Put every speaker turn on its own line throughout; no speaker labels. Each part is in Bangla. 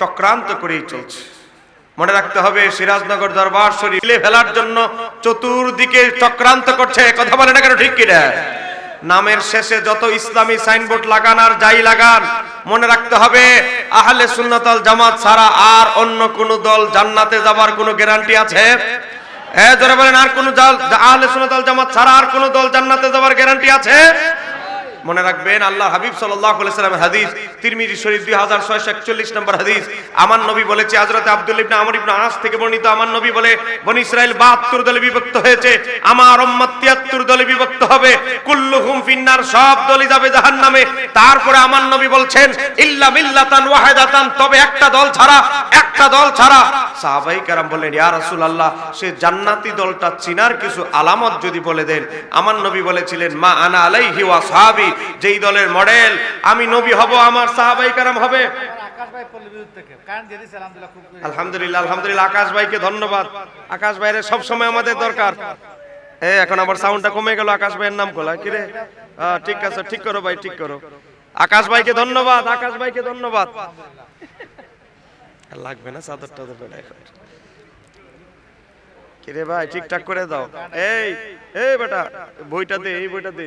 চক্রান্ত করেই চলছে। মনে রাখতে হবে, সিরাজনগর দরবার শরীফ ফেলার জন্য চতুর্দিকে চক্রান্ত করছে। কথা বলে না কেন ঠিক কিনা? নামের শেষে যত ইসলামী সাইনবোর্ড লাগান আর যাই লাগান, মনে রাখতে হবে, আহলে সুন্নাতাল জামাত ছাড়া আর অন্য কোন দল জান্নাতে যাবার কোনো গ্যারান্টি আছে? হ্যাঁ জোরে বলেন, আর কোন দল আহলে সুন্নাতাল জামাত ছাড়া আর কোন দল জান্নাতে যাবার গ্যারান্টি আছে? মনে রাখবেন, আল্লাহ হাবিব সাল্লামের হাদিস, তিরমিজি শরীফ 2641 নম্বর হাদিস। আমার নবী বলেছে, হযরত আব্দুল ইবনে আমর ইবনে আস থেকে বর্ণিত, আমার নবী বলে, বনি ইসরাইল 72 দলে বিভক্ত হয়েছে, আমার উম্মত 73 দলে বিভক্ত হবে, কুল্লুহুম ফিন্নার, সব দলই যাবে জাহান্নামে। তারপরে আমার নবী বলছেন, ইল্লা মিল্লাতান ওয়াহিদাতান, তবে একটা দল ছাড়া, একটা দল ছাড়া। সাহাবাই কারাম বললেন, ইয়া রাসূলুল্লাহ, সে জান্নাতি দলটা চিনার কিছু আলামত যদি বলে দেন। আমার নবী বলেছিলেন, মা আনা আলাইহি ওয়া সাহাবি যেই দলের মডেল আমি নবী হব আমার সাহাবাই কারাম হবে।
আলহামদুলিল্লাহ
আলহামদুলিল্লাহ আকাশ ভাইকে ধন্যবাদ। আকাশ ভাইয়ের সব সময় আমাদের দরকার। এ এখন আবার সাউন্ডটা কমে গেল আকাশ ভাইয়ের নাম কোলা কি রে? হ্যাঁ, ঠিক আছে ঠিক করো ভাই ঠিক করো। আকাশ ভাইকে ধন্যবাদ আকাশ ভাইকে ধন্যবাদ। লাগবে না চাদর টাদর কিরে ভাই ঠিকঠাক করে দাও। এই এই বেটা বইটা দে এই বইটা দে।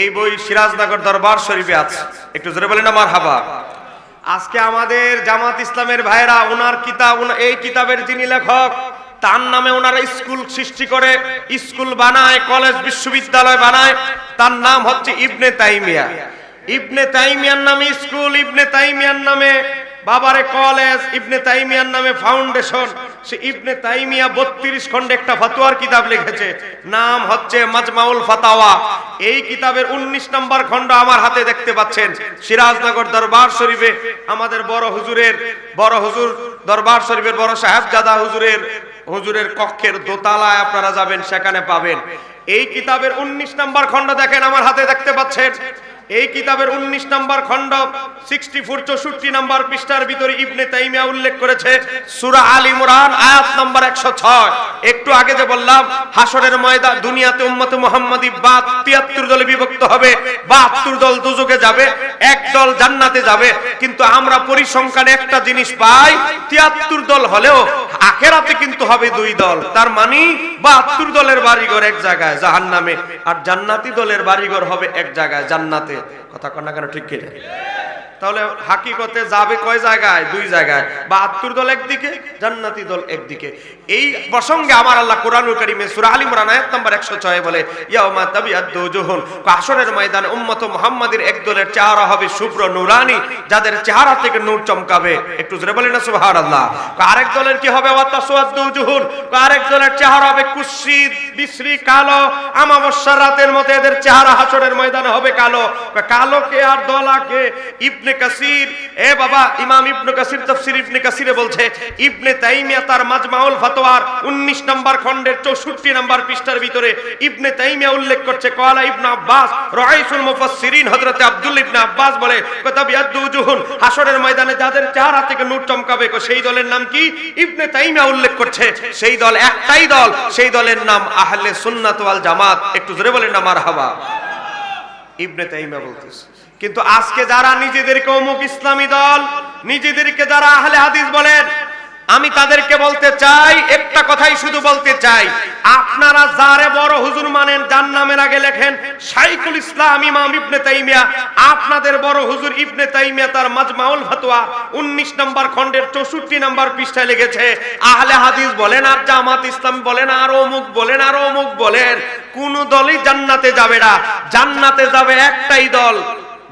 এই বই সিরাজনগর দরবার শরীফে আছে। একটু জোরে বলেন আমার হাবা আজকে আমাদের জামাত ইসলামের ভাইরা ওনার কিতাব এই কিতাবের যিনি লেখক, তার নামে ওনারা স্কুল সৃষ্টি করে, স্কুল বানায়, কলেজ, বিশ্ববিদ্যালয় বানায়। তার নাম হচ্ছে ইবনে তাইমিয়া। ইবনে তাইমিয়ার নামে স্কুল, ইবনে তাইমিয়ার নামে বাবারে কলেজ ইবনে তাইমিয়ার নামে ফাউন্ডেশন। সে ইবনে তাইমিয়া বত্রিশ খন্ডে একটা ফতোয়ার কিতাব লিখেছে। নাম হচ্ছে মাজমাউল ফাতাওয়া। এই কিতাবের ১৯ নম্বর খণ্ড আমার হাতে দেখতে পাচ্ছেন। সিরাজনগর দরবার শরীফে আমাদের বড় হুজুরের, বড় হুজুর দরবার শরীফের বড় সাহেবজাদা হুজুরের হুজুরের কক্ষের দোতলায় আপনারা যাবেন, সেখানে পাবেন। এই কিতাবের ১৯ নম্বর খণ্ড দেখেন আমার হাতে দেখতে পাচ্ছেন। এই কিতাবের ১৯ নম্বর খণ্ড 64 64 নম্বর পৃষ্ঠার ভিতরে ইবনে তাইমিয়া উল্লেখ করেছে, সূরা আল ইমরান, আয়াত নম্বর 106 একটু আগে যে বললাম হাসরের ময়দান, দুনিয়াতে উম্মতে মুহাম্মাদি 72 দলে বিভক্ত হবে 72 দল দুজকে যাবে, এক দল জান্নাতে যাবে, কিন্তু আমরা পরিসংখ্যানে একটা জিনিস পাই 73 দল হলেও আখেরাতে কিন্তু হবে দুই দল। তার মানে 72 দলের বাড়িঘর এক জায়গায়, জাহান্নামে, আর জান্নাতি দলের বাড়িঘর হবে এক জায়গায়, জান্নাতে। কথা কন না কেন ঠিক কিনা? তাহলে হাকিকতে যাবে কয় জায়গায়? দুই জায়গায়। বা আত্মুর দল একদিকে, জান্নাতি দল একদিকে। এই প্রসঙ্গে আমার আল্লাহ কোরআনুল কারীমে সূরা আলী ইমরান আয়াত নাম্বার 106 বলে, ইয়াউমা তাবিয়াদ্দু জুহুন হাসরের ময়দানে উম্মত মুহাম্মাদের এক দলের চেহারা হবে শুভ্র নূরানি, যাদের চেহারা থেকে নূর চমকাবে। একটু জোরে বলেন না, সুবহানাল্লাহ। আরেক দলের কি হবে? ওয়া তাসওয়াদ্দু আরেক দলের চেহারা হবে কুৎসিত বিশ্রী, কালো। আমাবস্যার রাতের মতো এদের চেহারা হাসরের ময়দানে হবে কালো। কালো কে আর দলা ইবনে কাসির, এ বাবা, ইমাম ইবনে কাসির, তাফসীর ইবনে কাসিরে বলছে, ইবনে তাইমিয়া তার মাজমাউল ফাতোয়ার 19 নম্বর খণ্ডের 64 নম্বর পৃষ্ঠার ভিতরে ইবনে তাইমিয়া উল্লেখ করছে কওয়ালা ইবনে আব্বাস রাইসুল মুফাসসিরিন, হযরত আব্দুল ইবনে আব্বাস বলে কতাবিয়াদ্দু উজুহুন হাসরের ময়দানে যাদের চেহারা থেকে নূর চমকাবে সেই দলের নাম কি? ইবনে তাইমিয়া উল্লেখ করছে, সেই দল একটাই দল, সেই দলের নাম আহলে সুন্নাত ওয়াল জামাত, একটু জোরে বলেন না, মারহাবা। ইবনে তাইমিয়া বলতেছে। কিন্তু আজকে যারা নিজেদেরকে অমুক ইসলামী দল, নিজেদেরকে যারা আহলে হাদিস বলেন, আমি তাদেরকে বলতে চাই, একটা কথাই শুধু বলতে চাই। আপনারা যারে বড় হুজুর মানেন, যার নামের আগে লেখেন, শাইখুল ইসলাম ইমাম ইবনে তাইমিয়া। আপনাদের বড় হুজুর ইবনে তাইমিয়া, তার মাজমাউল ফতোয়া 19 নম্বর খণ্ডের 64 নম্বর পৃষ্ঠায় লিখেছে, আহলে হাদিস বলেন আর জামাত ইসলাম বলেন, আর অমুক বলেন, আর অমুক বলেন, কোন দলই জান্নাতে যাবে না। জান্নাতে যাবে একটাই দল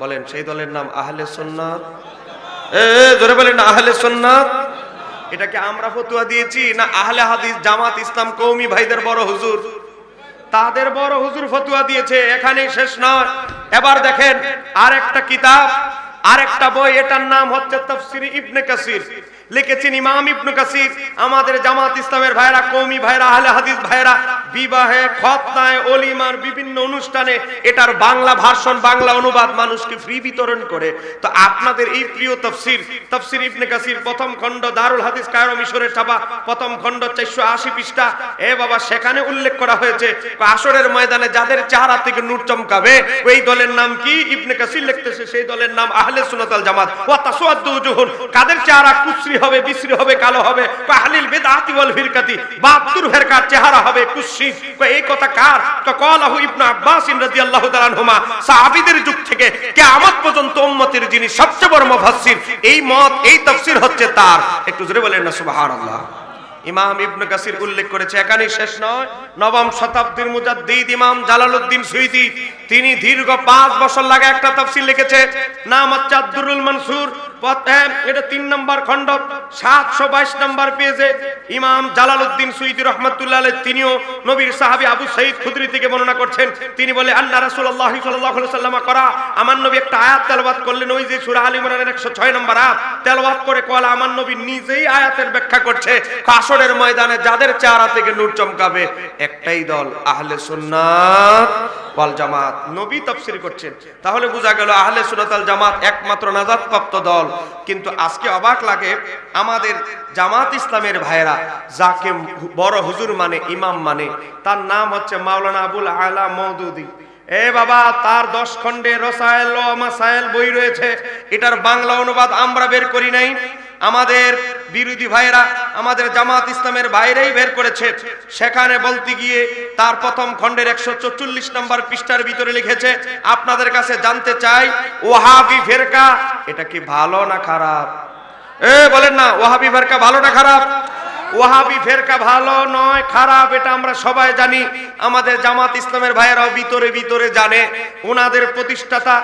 বলেন সেই দলের নাম আহলে এ, জোরে বলেন আহলে সুন্নাত? এটাকে আমরা ফতুয়া দিয়েছি না আহলে হাদিস জামাত ইসলাম কৌমি ভাইদের বড় হুজুর? তাদের বড় হুজুর ফতুয়া দিয়েছে এখানেই শেষ নয়। এবার দেখেন আর একটা কিতাব আর একটা বই এটার নাম হচ্ছে তাফসির ইবনে কাসির। লিখেছেন ইমাম ইবনে কাসির। আমাদের জামাত ইসলামের ভাইরা কৌমি ভাইরা আহলে হাদিস ভাইরা বিবাহে খতনায় অলিমার বিভিন্ন অনুষ্ঠানে এটার বাংলা ভাষণ বাংলা অনুবাদ মানুষকে ফ্রি বিতরণ করে। তো আপনাদের এই প্রিয় তফসির তফসির ইবনে কাসির প্রথম খণ্ড দারুল হাদিস কায়রো মিশরের ছাপা, প্রথম খণ্ড চারশো আশি পৃষ্ঠা। এ বাবা, সেখানে উল্লেখ করা হয়েছে, আসরের ময়দানে যাদের চেহারা থেকে নূর চমকাবে, ওই দলের নাম কি? ইবনে কাসির লিখতেছে, সেই দলের নাম আহলে সুন্নাতাল জামাত। ওয়া তাসওয়াদু উজুহুন, কাদের চেহারা কুশ্রী হবে, বিশ্রী হবে, কালো হবে? আহলিল বিদআতি ওয়াল ফিরকাতি 72 ফেরকার চেহারা হবে কুশ্রী এই কথা কার? ইবনে আব্বাস যুগ থেকে পর্যন্ত যিনি সবচেয়ে বড় মুফাসসির, এই মত, এই হচ্ছে তার। একটু জোরে বলেন না, সুবহানাল্লাহ। ইমাম ইবনে কাসির উল্লেখ করেছে এখানেই শেষ নয়। নবম শতাব্দীর মুজাদ্দিদ ইমাম জালালউদ্দিন সুইদি, তিনি দীর্ঘ পাঁচ বছর লাগে একটা তাফসীর লিখেছে, নাম হচ্ছে আব্দুরুল মনসুর। এটা তিন নম্বর খণ্ড, সাতশো বাইশ নম্বর পেজে ইমাম তিনিও নবীর আবু সাইদ খুদরি থেকে বর্ণনা করছেন। তিনি বলে আল্লাহ আলাইহি করা নবী একটা আয়াত করলেন, ওই যে ইমরানের 106 নম্বর করে কলা নবী নিজেই আয়াতের ব্যাখ্যা করছে। কাসরের ময়দানে যাদের চেহারা থেকে নূর চমকাবে, একটাই দল, আহলে সুন্নাত। ওয়াল জামাত। নবী তাফসীর করছেন। তাহলে বোঝা গেল আহলে সুন্নাত আল জামাত একমাত্র নাজাতপ্রাপ্ত দল। কিন্তু আজকে অবাক লাগে, আমাদের জামাত ইসলামের ভাইরা যাকে বড় হুজুর মানে ইমাম মানে তার নাম হচ্ছে মাওলানা আবুল আলা মওদুদি। এ বাবা, তার দশ খণ্ডে রসায়েল মাসায়েল বই রয়েছে। এটার বাংলা অনুবাদ আমরা বের করি নাই। আমাদের বিরোধী ভাইরা আমাদের জামাত ইসলামের বাইরেই বের করেছে। সেখানে বলতে গিয়ে তার প্রথম খণ্ডের একশো চল্লিশ নম্বর পৃষ্ঠার ভিতরে লিখেছে, আপনাদের কাছে জানতে চাই ওহাবি ফেরকা, এটা কি ভালো না খারাপ? এ, বলেন না ওহাবি ফেরকা ভালো না খারাপ? ওহাবি ফেরকা ভালো নয়, খারাপ, এটা আমরা সবাই জানি। আমাদের জামাত ইসলামের ভাইয়েরাও ভিতরে ভিতরে জানে। ওনাদের প্রতিষ্ঠাতা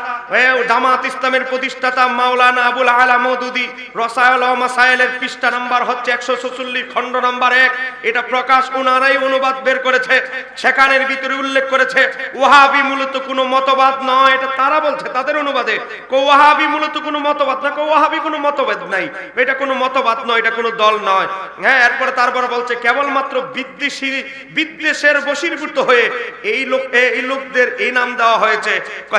জামাত ইসলামের প্রতিষ্ঠাতা মাওলানা আবুল আলা মৌদুদি, রসায়ল ও মাসাইলের পৃষ্ঠা নাম্বার হচ্ছে একশো চল্লিশ খণ্ড নাম্বার এক। এটা প্রকাশ ওনারাই অনুবাদ বের করেছে, সেখানের ভিতরে উল্লেখ করেছে ওহাবি মূলত কোনো মতবাদ নয়, এটা তারা বলছে, তাদের অনুবাদে। কো ওয়াহাবি মূলত কোনো মতবাদ না, কো ওয়াহাবি কোনো মতবাদ নাই। এটা কোনো মতবাদ নয়, এটা কোনো দল নয়। হ্যাঁ এরপরে তারপরে বলছে, কেবলমাত্র বিদ্বেষী বিদ্বেষের বশীভূত হয়ে এই লোক এই লোকদের এই নাম দেওয়া হয়েছে।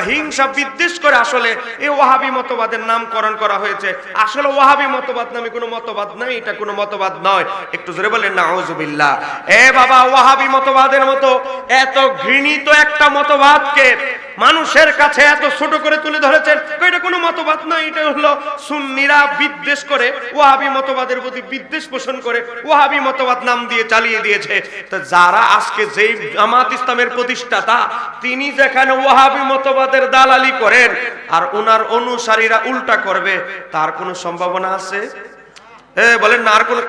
হিংসা, বিদ্বেষ করে আসলে এই ওয়াহাবি মতবাদের নামকরণ করা হয়েছে। আসলে ওয়াহাবি মতবাদ নামে কোনো মতবাদ নাই, এটা কোনো মতবাদ নয়। একটু জোরে বলেন না আউযুবিল্লাহ এ বাবা, ওয়াহাবি মতবাদের মতো এত ঘৃণিত একটা মতবাদকে মানুষের কাছে এত ছোট করে তুলে ধরেছেন এটা কোনো মতবাদ নয়, এটা হলো সুন্নিরা বিদ্বেষ করে, ওয়াহাবি মতবাদের প্রতি বিদ্বেষ পোষণ করে ওয়াহাবি মতবাদ নাম দিয়ে চালিয়ে দিয়েছে। যারা আজকে যেই জামাত ইসলামের প্রতিষ্ঠাতা, তিনি যেখানে ওহাবি মতবাদের দালালি করেন, আর ওনার অনুসারীরা উল্টা করবে, তার কোনো সম্ভাবনা আছে? বলেন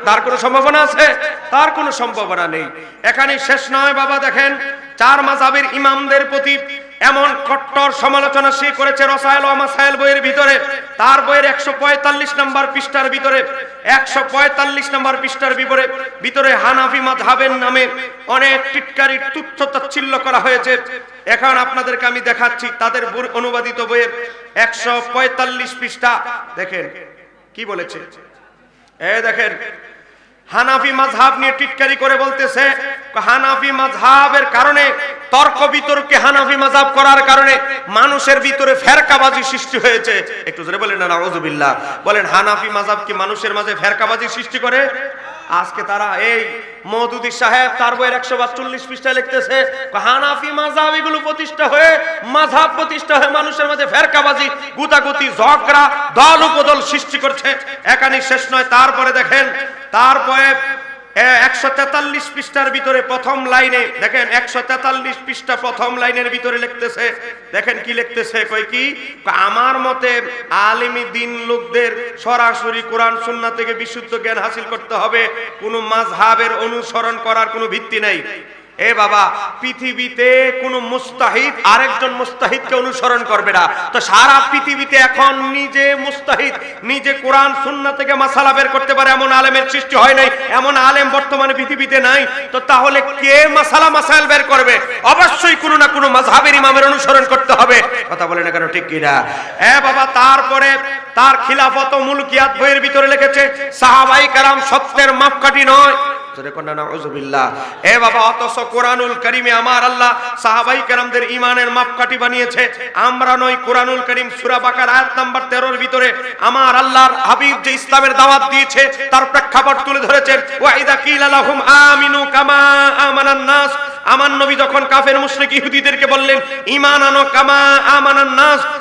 তার কোনো সম্ভাবনা আছে? তার কোনো সম্ভাবনা নেই। এখানে শেষ নয়, বাবা, দেখেন, চার মাযহাবের ইমামদের প্রতি এমন কট্টর সমালোচনা সে করেছে রসায়ল মাসাইল বইয়ের ভিতরে। তার বইয়ের একশো পঁয়তাল্লিশ নম্বর পৃষ্ঠার ভিতরে, একশো পঁয়তাল্লিশ নম্বর পৃষ্ঠার ভিতরে ভিতরে হানাফি মাযহাবের নামে অনেক টিটকারি, তুচ্ছ তাচ্ছিল্য করা হয়েছে। এখন আপনাদেরকে আমি দেখাচ্ছি তাদের অনুবাদিত বইয়ের একশো পঁয়তাল্লিশ পৃষ্ঠা। দেখেন, কি বলেছে? এ দেখেন হানাফি মাযহাব নিয়ে টিটকারি করে বলতেছে, হানাফি মাযহাবের কারণে, তর্ক বিতর্কে হানাফি মাযহাব করার কারণে মানুষের ভিতরে ফেরকাবাজি সৃষ্টি হয়েছে। একটু জোরে বলেন না বলেন, হানাফি মাযহাব কি মানুষের মাঝে ফেরকাবাজি সৃষ্টি করে? আজকে তারা এই মওদুদি সাহেব তার বইয়ের একশো চল্লিশ পৃষ্ঠা লিখতেছে, হানাফি মাযহাব এগুলো প্রতিষ্ঠা হয়ে, মাযহাব প্রতিষ্ঠা হয়ে মানুষের মাঝে ফেরকাবাজি, গুতাগুতি, ঝগড়া দল উপদল সৃষ্টি করছে। এখানে শেষ নয়, তারপরে দেখেন তারপরে একশো তেতাল্লিশ পৃষ্ঠার ভিতরে প্রথম লাইনে, দেখেন, একশো তেতাল্লিশ পৃষ্ঠা প্রথম লাইনের ভিতরে লিখতেছে। দেখেন কি লিখতেছে, কই কি? আমার মতে আলিমি দিন লোকদের সরাসরি কোরআন সুন্না থেকে বিশুদ্ধ জ্ঞান হাসিল করতে হবে। কোনো মাঝহাবের অনুসরণ করার কোনো ভিত্তি নেই। এ বাবা, পৃথিবীতে কোন মুস্তাহিদ আরেকজন মুস্তাহিদকে অনুসরণ করবে না। তো সারা পৃথিবীতে এখন নিজে মুস্তাহিদ, নিজে কোরআন, সুন্নাহ থেকে মাসালা বের করতে পারে এমন আলেমের সৃষ্টি হয় নাই, এমন আলেম বর্তমানে পৃথিবীতে নাই। তো তাহলে কে মাসালা, মাসাইল বের করবে? অবশ্যই কোনো না কোনো মাযহাবের ইমামের অনুসরণ করতে হবে। কথা বলে না কেন, ঠিক কিনা? এ বাবা, তারপরে তার খিলাফত মুলকিয়াত বইয়ের ভিতরে লিখেছে, সাহাবাই কারাম সত্যের মাপকাঠি নয়। জোরে কন্যা, নাউজুবিল্লাহ। এ বাবা অতস কোরআনুল কারিমে আমার আল্লাহ সাহাবাই কেরামদের ইমানের মাপকাঠি বানিয়েছে। আমরা নই কোরআনুল করিম সূরা বাকার আয়াত নাম্বার 13 এর ভিতরে আমার আল্লাহর হাবিব যে ইসলামের দাওয়াত দিয়েছে, তার প্রেক্ষাপট তুলে ধরেছেন, ওয়া ইদা কিলা লাহুম আমিনু কামা আমানান নাস। আমার নবী যখন কাফের, মুশরিক ইহুদিদেরকে বললেন, ঈমান আনো কামা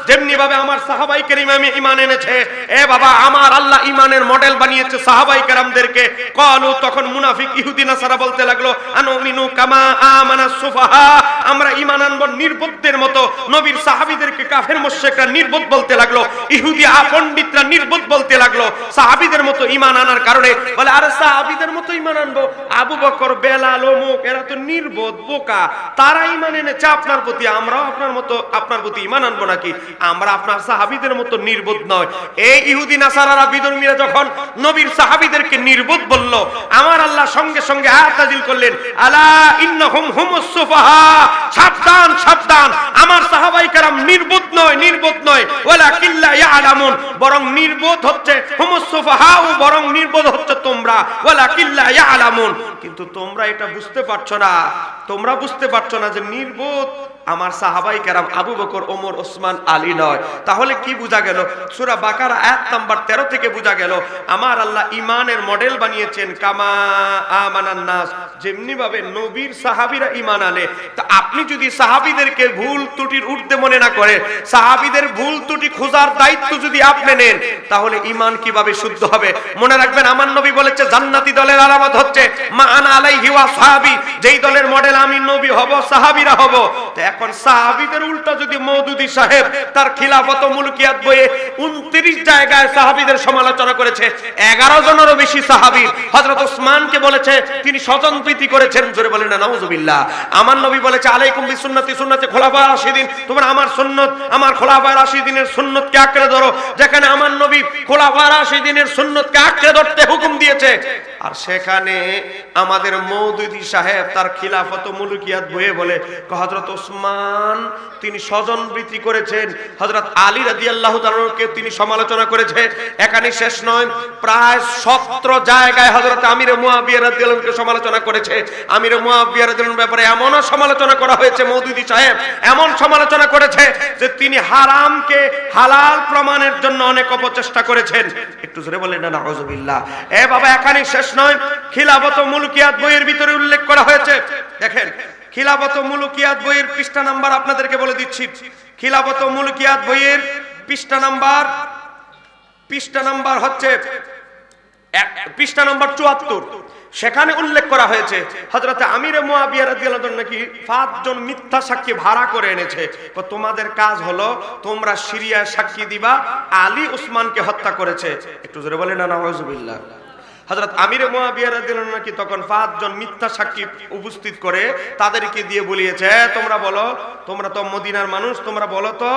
যেমনি ভাবে আমার সাহাবাই কেরাম আমি ঈমান এনেছে, এ বাবা, আমার আল্লাহ ঈমানের মডেল বানিয়েছে সাহাবাই কেরামদেরকে। কলু তখন মুনাফিক ইহুদি নাসারা বলতে লাগল, আনুমিনু কামা আমানা সুফাহা? আমরা ঈমান আনব নির্বোধদের মতো। নবীর সাহাবীদেরকে কাফের মুশরিকরা নির্বোধ বলতে লাগল, ইহুদি আপণ্ডিতরা নির্বোধ বলতে লাগল। সাহাবীদের মতো ঈমান আনার কারণে বলে, আরে সাহাবিদের মতো ইমান আনব? আবু বকর, বেলাল, অমুক, এরা তো নির্বোধ, বোকা। তারা ইমান এনেছে, আপনার প্রতি আমরাও আপনার মতো, আপনার প্রতি ইমান আনব নাকি? আমরা আপনার সাহাবীদের মতো নির্বোধ নয় এই ইহুদি নাসারারা বিধর্মীরা যখন নবীর সাহাবীদেরকে নির্বোধ বলল, আমার আল্লাহ সঙ্গে সঙ্গে আয়াত নাযিল করলেন, আলা ইন্নাহুম হুমুস সুফাহা সাবধান সাবধান, আমার সাহাবাই কারাম নির্বোধ নয় নির্বোধ নয় ওয়ালা কিল্লা ইয়ালামুন বরং নির্বোধ হচ্ছে হুমুস সুফাহা ও বরং নির্বোধ হচ্ছে তোমরা ওয়ালা কিল্লা ইয়ালামুন কিন্তু তোমরা এটা বুঝতে পারছ না। তোমরা বুঝতে পারছ না যে নির্বোধ আমার সাহাবাই কারাম আবু বকর, ওমর, ওসমান, আলী নয়। তাহলে কি বোঝা গেল? সূরা বাকারা আয়াত নাম্বার 13 থেকে বোঝা গেল, আমার আল্লাহ ইমানের মডেল বানিয়েছেন কামা আমানান নাস নবীর সাহাবীরা ঈমান আনে। তা আপনি যদি সাহাবীদেরকে ভুল ত্রুটির উঠতে মনে না করে, সাহাবিদের ভুল ত্রুটি খোঁজার দায়িত্ব যদি আপনি নেন, তাহলে ইমান কীভাবে শুদ্ধ হবে? মনে রাখবেন, আমার নবী বলেছে, জান্নাতি দলের আলামত হচ্ছে, মা আনা আলাইহি ওয়া সাহাবী, যেই দলের মডেল আমি নবী হব, সাহাবীরা হব। তো এখন সাহাবীদের উল্টা যদি মওদুদি সাহেব তার খিলাফত মুলকিয়াত বইয়ে 29 জায়গায় সাহাবীদের সমালোচনা করেছে 11 জনেরও বেশি সাহাবী হযরত ওসমানকে বলেছে, তিনি স্বজন প্রীতি করেছেন। জোরে বলেন না আমার নবী বলেছে, আলাইকুম বিসুন্নতি, সুন্নতি খোলাফা রাশিদিন। তোমরা আমার সুন্নত, আমার খোলাফা রাশিদিনের সুন্নতকে আঁকড়ে ধরো। যেখানে আমার নবী খোলাফা রাশিদিনের সুন্নতকে আঁকড়ে ধরতে হুকুম দিয়েছে। আর সেখানে আমাদের মৌদুদি সাহেব তার খিলাফত মুলকিয়াত বইয়ে বলে, হযরত ওসমান, তিনি স্বজন বৃত্তি করেছেন। হযরত আলী রাদিয়াল্লাহু তাআলাকে তিনি সমালোচনা করেছে এখানে শেষ নয়, প্রায় 17 জায়গায় হযরত আমির মুয়াবিয়া রাদিয়াল্লাহুকে সমালোচনা করেছে। আমির মুয়াবিয়া রাদিয়াল্লাহুর ব্যাপারে এমনও সমালোচনা করা হয়েছে মৌদুদি সাহেব, এমন সমালোচনা করেছে যে তিনি হারামকে হালাল প্রমাণের জন্য অনেক অপচেষ্টা করেছেন। একটু জোরে বলেন, না নাউজুবিল্লাহ এ বাবা এখানে শেষ নয়। খিলাফত মুলকিয়াত বইয়ের ভিতরে উল্লেখ করা হয়েছে। দেখেন, খিলাফত মুলকিয়াত বইয়ের পৃষ্ঠা নাম্বার আপনাদেরকে বলে দিচ্ছি। খিলাফত মুলকিয়াত বইয়ের পৃষ্ঠা নাম্বার পৃষ্ঠা নাম্বার হচ্ছে পৃষ্ঠা নাম্বার চুয়াত্তর। সেখানে উল্লেখ করা হয়েছে হজরত আমিরে মুয়াবিয়া রাদিয়াল্লাহু আনহু নাকি পাঁচজন মিথ্যা সাক্ষী ভাড়া করে এনেছে। তোমাদের কাজ হলো, তোমরা সিরিয়ায় সাক্ষী দিবা, আলী উসমানকে হত্যা করেছে। একটু জোরে বলে না, নাউজুবিল্লাহ। হযরত আমির নাকি তখন পাঁচজন মিথ্যা সাক্ষী উপস্থিত করে তাদেরকে দিয়ে বলিয়েছে "এ, তোমরা বলো তোমরা তো মদিনার মানুষ তোমরা বলো তো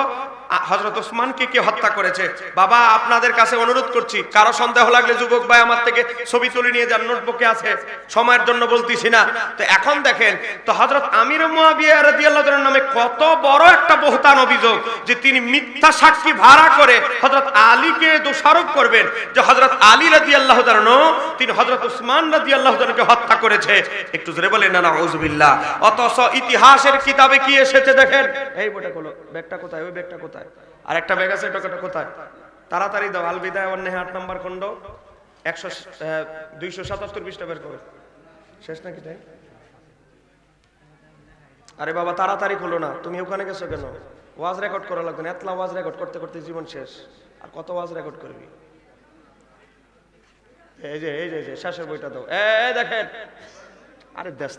হযরত ওসমানকে কে হত্যা করেছে? বাবা, আপনাদের কাছে অনুরোধ করছি, কারও সন্দেহ লাগলে যুবক ভাই আমার থেকে ছবি তুলে নিয়ে যান, নোটবুকে আছে, সময়ের জন্য বলতিছি না। তো এখন দেখেন, তো হযরত আমির মুয়াবিয়া রাদিয়াল্লাহু তাআলার নামে কত বড় একটা বহতান অভিযোগ যে তিনি মিথ্যা সাক্ষী ভাড়া করে হযরত আলীকে দোষারোপ করবেন, যে হজরত আলী রাদিয়াল্লাহু তাআলা তিনি হজরত উসমান রাদিয়াল্লাহু তাআলাকে হত্যা করেছে। একটু জোরে বলেন না, নাউজুবিল্লাহ। অথচ ইতিহাসের কিতাবে কি এসেছে দেখেন? এই বইটা হলো ব্যাগটা কোথায়? ওই ব্যাগটা কোথায়? আর একটা ব্যাগ আছে, এটা কোথায়? তাড়াতাড়ি দাও আল বিদায় ওয়ান আট নম্বর খণ্ড একশো দুইশো সাতাত্তর পৃষ্ঠা বের করো। শেষ নাকি তাই? আরে বাবা, তাড়াতাড়ি খোলো না। তুমি ওখানে গেছো কেন? ওয়াজ রেকর্ড করা লাগবে না। এতলা ওয়াজ রেকর্ড করতে করতে জীবন শেষ। আর কত ওয়াজ রেকর্ড করবি? এই যে এই যে এই যে, শেষের বইটা দাও। এ দেখেন। আরে দেশ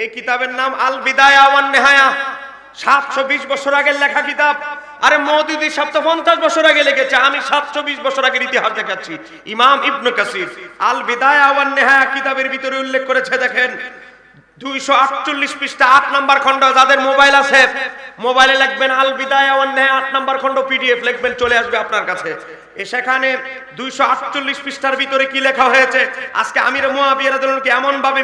এই কিতাবের নাম আল বিদায়া ওয়ান নেহায়া সাতশো বিশ বছর আগের লেখা কিতাব। আরে মোদিদি সাতশো পঞ্চাশ বছর আগে লিখেছে, আমি সাতশো বিশ বছর আগের ইতিহাস দেখাচ্ছি। ইমাম ইবনু কাসির আল বিদায়া ওয়ান নেহায়া কিতাবের ভিতরে উল্লেখ করেছে, দেখেন। দুইশো আটচল্লিশ পৃষ্ঠা আট যাদের মোবাইল আছে, মোবাইলে আল বিদায় আট পিডিএফ লিখবেন, চলে আসবে আপনার কাছে। সেখানে দুইশো আটচল্লিশ পৃষ্ঠার ভিতরে কি লেখা হয়েছে? আজকে আমির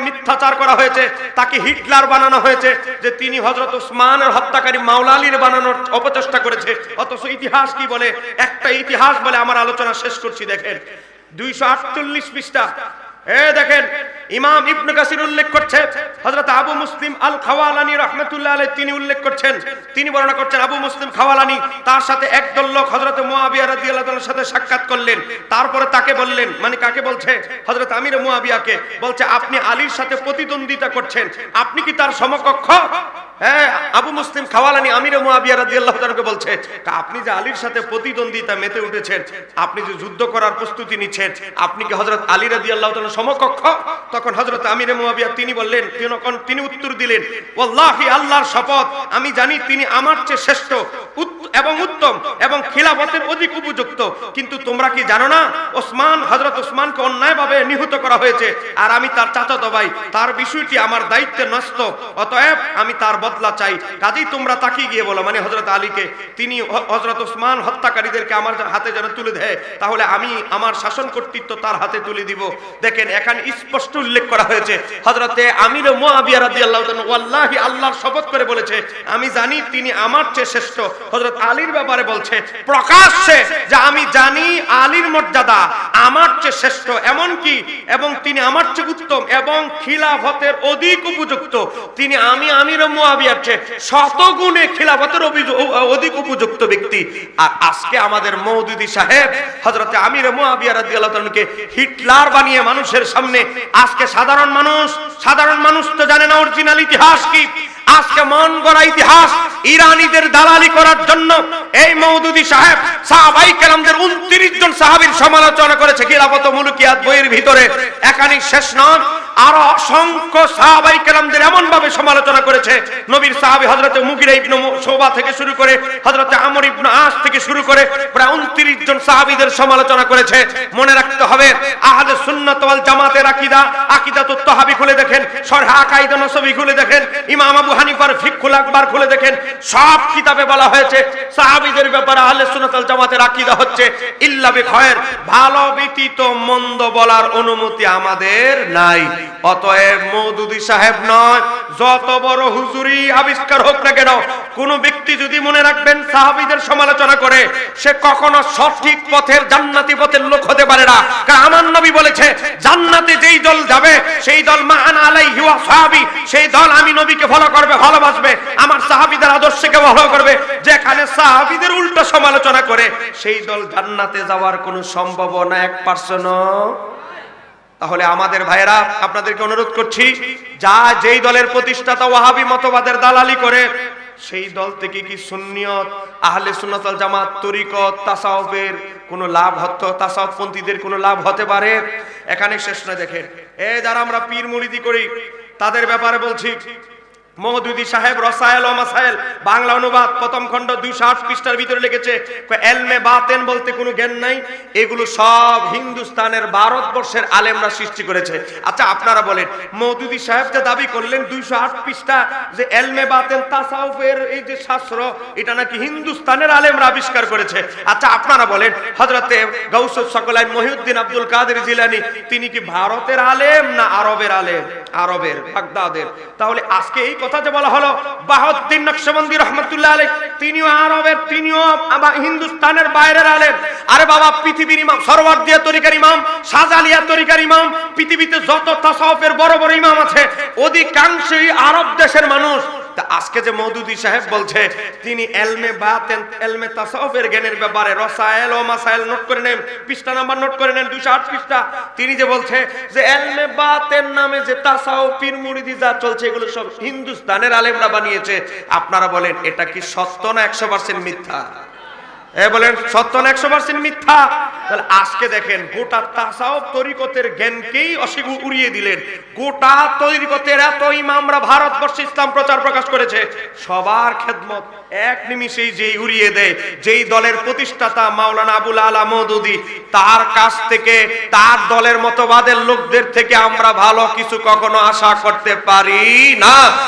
মিথ্যাচার করা হয়েছে, তাকে হিটলার বানানো হয়েছে, যে তিনি হজরত উসমানের হত্যাকারী মাওলালির বানানোর অপচেষ্টা করেছে। অথচ ইতিহাস কি বলে? একটা ইতিহাস বলে আমার আলোচনা শেষ করছি, দেখেন। দুইশো আটচল্লিশ পৃষ্ঠা এ দেখেন, ইমাম ইবনে কাসির উল্লেখ করছে, হযরত আবু মুসলিম আল খাওয়ালানি রাহমাতুল্লাহ আলাইহি তিনি উল্লেখ করছেন, তিনি বর্ণনা করছেন আবু মুসলিম খাওয়ালানি তার সাথে একদল লোক হযরত মুয়াবিয়া রাদিয়াল্লাহু তাআলার সাথে সাক্ষাৎ করলেন, তারপরে তাকে বললেন মানে কাকে বলছে? হযরত আমির মুয়াবিয়াকে বলছে, আপনি আলীর সাথে প্রতিদ্বন্দ্বিতা করছেন, আপনি কি তার সমকক্ষ? হ্যাঁ আবু মুসলিম খাওয়ালানি আমির মুয়াবিয়া রাদিয়াল্লাহু তাআলাকে বলছে আপনি যে আলীর সাথে প্রতিদ্বন্দ্বিতা মেতে উঠেছেন, আপনি যে যুদ্ধ করার প্রস্তুতি নিচ্ছেন, আপনি কি হযরত আলী রাদিয়াল্লাহু তাআলার সমকক্ষ? তখন হযরত আমির মুয়াবিয়া তিনি বললেন, তিনি উত্তর দিলেন, ওয়াল্লাহি আল্লাহর শপথ, আমি জানি তিনি আমার চেয়ে শ্রেষ্ঠ এবং উত্তম, এবং খিলাফতের অধিক উপযুক্ত, কিন্তু তোমরা কি জানো না, ওসমান হজরত ওসমানকে অন্যায়ভাবে নিহত করা হয়েছে, আর আমি তার চাচাতো ভাই, তার বিষয়টি আমার দায়িত্বে নষ্ট অতএব আমি তার বদলা চাই। কাজেই তোমরা তাকে গিয়ে বলো মানে হযরত আলীকে, তিনি হ- হযরত ওসমান হত্যাকারীদেরকে আমার হাতে যেন তুলে দেয়, তাহলে আমি আমার শাসন কর্তৃত্ব তার হাতে তুলে দিব। দেখেন, এখানে স্পষ্ট উল্লেখ করা হয়েছে, হযরতে আমির মুয়াবিয়া রাদিয়াল্লাহু তাআলা ওয়াল্লাহি আল্লাহর শপথ করে বলেছে, আমি জানি তিনি আমার চেয়ে শ্রেষ্ঠ। হযরত আলীর ব্যাপারে বলছে, প্রকাশ্যে যে আমি জানি আলীর মর্যাদা আমার চেয়ে শ্রেষ্ঠ এমন কি এবং তিনি আমার চেয়ে উত্তম এবং খিলাফতের অধিক উপযুক্ত। তিনি আমি আমির তাআলাকে হিটলার বানিয়ে মানুষের সামনে। আজকে সাধারণ মানুষ সাধারণ মানুষ তো জানে না অরিজিনাল ইতিহাস কি। আজকে মন গড়া ইতিহাস ইরানিদের দালালি করার জন্য এই মৌদুদি সাহেব, সাহাবাই উনত্রিশ জন সাহাবীর সমালোচনা করেছে খিলাফত মুলুকিয়াত বইয়ের ভিতরে। একানি শেষ নন আরও অসংখ্য সাহাবাই কেরামদের এমন ভাবে সমালোচনা করেছে। নবীর সাহাবী হযরতে মুগিরা ইবনে শোবা থেকে শুরু করে, হযরতে আমর ইবনে আস থেকে শুরু করে প্রায় 29 জন সাহাবীদের সমালোচনা করেছে। মনে রাখতে হবে, আহলে সুন্নাত ওয়াল জামাতের আকীদা, আকীদাতুত তাহাবি খুলে দেখেন শরহ আকাইদা নসবি খুলে দেখেন, ইমাম আবু হানিফার ফিকহুল আকবার খুলে দেখেন, সব কিতাবে বলা হয়েছে, সাহাবীদের ব্যাপারে আহলে সুন্নাত ওয়াল জামাতের আকীদা হচ্ছে, ইল্লা বিখয়ের, ভালো ব্যতীত মন্দ বলার অনুমতি আমাদের নাই। অতএব মৌদুদি সাহেব নয়, যত বড় হুজুরি আবিষ্কার হোক না কেন, কোন ব্যক্তি যদি মনে রাখবেন সাহাবীদের সমালোচনা করে, সে কখনো সঠিক পথের, জান্নাতি পথের লোক হতে পারে না। কারণ আমার নবী বলেছে, জান্নাতে যেই দল যাবে, সেই দল মান আলাইহি ওয়া সাহাবী, সেই দল আমি নবীকে ফলো করবে, ভালোবাসবে, আমার সাহাবীদের আদর্শকে ফলো করবে। যেখানে সাহাবীদের উল্টো সমালোচনা করে, সেই দল জান্নাতে যাওয়ার কোনো সম্ভাবনা এক পার্সেন্টও তাহলে আমাদের ভাইয়েরা, আপনাদেরকে অনুরোধ করছি, যা যেই দলের প্রতিষ্ঠাতা ওয়াহাবি মতবাদের দালালি করে, সেই দল থেকে কি সুন্নিয়ত, আহলে সুন্নাতল জামাত, তরিকত, তাসাউফের কোনো লাভ হত, তাসাউফপন্থীদের কোনো লাভ হতে পারে? এখানে শেষ না দেখেন। এ, যারা আমরা পীর মুরিদি করি, তাদের ব্যাপারে বলছি মহদুদি সাহেব, রসায়েল ও মাসায়েল, বাংলা অনুবাদ, প্রথম খণ্ড দুইশো আট পৃষ্ঠার ভিতরে লিখেছে এলমে বাতেন বলতে কোনো জ্ঞান নাই, এগুলো সব হিন্দুস্তানের ভারতবর্ষের আলেমরা সৃষ্টি করেছে। আচ্ছা আপনারা বলেন, মহদুদি সাহেব যে দাবি করলেন দুইশো আট পৃষ্ঠা, যে এলমে বাতেন তাসাউফের এই যে শাস্ত্র, এটা নাকি হিন্দুস্তানের আলেমরা আবিষ্কার করেছে? আচ্ছা আপনারা বলেন হজরতে গৌসুদ সকলাই মহিউদ্দিন আব্দুল কাদের জিলানি, তিনি কি ভারতের আলেম না আরবের আলেম? আরবের, বাগদাদের। তাহলে আজকে এই কথা যে বলা হলো বাহদ্দিন নকশবন্দি রহমতুল্লাহ আলী তিনিও আরবের, তিনিও হিন্দুস্তানের বাইরের আলেন আরে বাবা, পৃথিবীর ইমাম সরওয়ার্দিয়া তরিকার ইমাম সাজালিয়া তরিকার ইমাম, পৃথিবীতে যত তাসাউফের বড় বড় ইমাম আছে, অধিকাংশই আরব দেশের মানুষ। তা আজকে যে মৌদুদি সাহেব বলছে, তিনি এলমে বাতেন, এলমে তাসাউফের জ্ঞানের ব্যাপারে রসায়েল ও মাসায়েল নোট করে নেন, পৃষ্ঠা নাম্বার নোট করে নেন, দুইশো আট পৃষ্ঠা। তিনি যে বলছে যে এলমে বাতেন নামে যে তাসাউফ মুরিদি যা চলছে, এগুলো সব হিন্দুস্তানের আলেমরা বানিয়েছে, আপনারা বলেন, এটা কি সত্য না একশো পার্সেন্ট মিথ্যা? আজকে দেখেন, গোটা তাসাও জ্ঞানকেই অস্বীকার উড়িয়ে দিলেন। গোটা প্রচার প্রকাশ করেছে, সবার এক নিমিষেই যেই উড়িয়ে দেয়, যেই দলের প্রতিষ্ঠাতা মাওলানা আবুল আলা তার কাছ থেকে, তার দলের মতবাদের লোকদের থেকে আমরা ভালো কিছু কখনো আশা করতে পারি না।